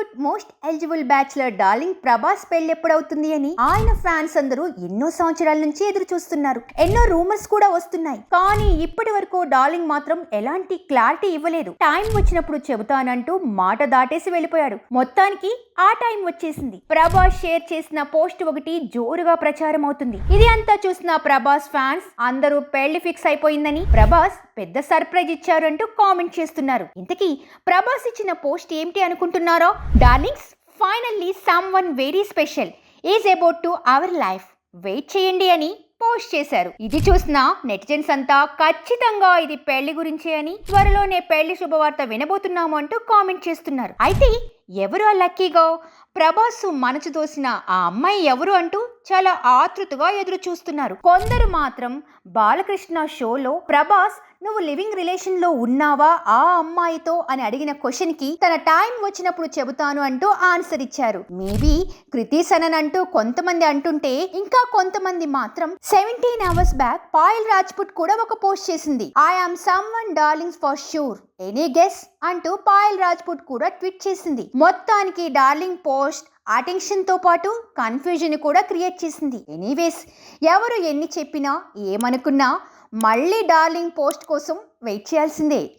Tollywood most eligible bachelor darling Prabhas పెళ్ళి ఎప్పుడవుతుంది అని ఆయన ఫ్యాన్స్ అందరూ ఎన్నో సంవత్సరాల నుంచి ఎదురు చూస్తున్నారు. ఎన్నో రూమర్స్ కూడా వస్తున్నాయి. కానీ ఇప్పటి వరకు డార్లింగ్ మాత్రం ఎలాంటి క్లారిటీ ఇవ్వలేదు. టైం వచ్చినప్పుడు చెబుతానంటూ మాట దాటేసి వెళ్ళిపోయాడు. మొత్తానికి ఆ టైం వచ్చేసింది. ప్రభాస్ షేర్ చేసిన పోస్ట్ ఒకటి జోరుగా ప్రచారం అవుతుంది ఇది అంతా చూసిన ప్రభాస్ ఫ్యాన్స్ అందరూ పెళ్ళి ఫిక్స్ అయిపోయిందని ప్రభాస్ పెద్ద సర్ప్రైజ్ ఇచ్చారంటూ కామెంట్ చేస్తున్నారు. ఇంతకీ ప్రభాస్ ఇచ్చిన పోస్ట్ ఏమిటి అనుకుంటున్నారో? Darlings finally someone very special. Is about to our life wait చేయండి అని పోస్ట్ చేశారు. ఇది చూసిన నెటిజన్స్ అంతా ఖచ్చితంగా ఇది పెళ్ళి గురించే అని త్వరలోనే పెళ్ళి శుభవార్త వినబోతున్నాము అంటూ కామెంట్ చేస్తున్నారు. అయితే ఎవరు ఆ లక్కీగా ప్రభాస్ మనసు దోసిన ఆ అమ్మాయి ఎవరు అంటూ చాలా ఆతృతగా ఎదురు చూస్తున్నారు కొందరు మాత్రం బాలకృష్ణ షోలో ప్రభాస్ నువ్వు లివింగ్ రిలేషన్లో ఉన్నావా? ఆ అమ్మాయితో? అని అడిగిన క్వశ్చన్కి తన టైం వచ్చినప్పుడు చెబుతాను అంటూ ఆన్సర్ ఇచ్చారు. మేబీ కృతి సనన్ అంటూ కొంతమంది అంటుంటే ఇంకా కొంతమంది మాత్రం seventeen hours back Payal Rajput కూడా ఒక పోస్ట్ చేసింది. I am someone darlings for sure any guess? అంటూ పాయల్ రాజ్పుట్ కూడా ట్వీట్ చేసింది. మొత్తానికి డార్లింగ్ పోస్ట్ అటెన్షన్ పాటు కన్ఫ్యూజన్ కూడా క్రియేట్ చేసింది. ఎనీవేస్ ఎవరు ఎన్ని చెప్పినా ఏమనుకున్నా మళ్ళీ డార్లింగ్ పోస్ట్ కోసం వెయిట్ చేయాల్సిందే.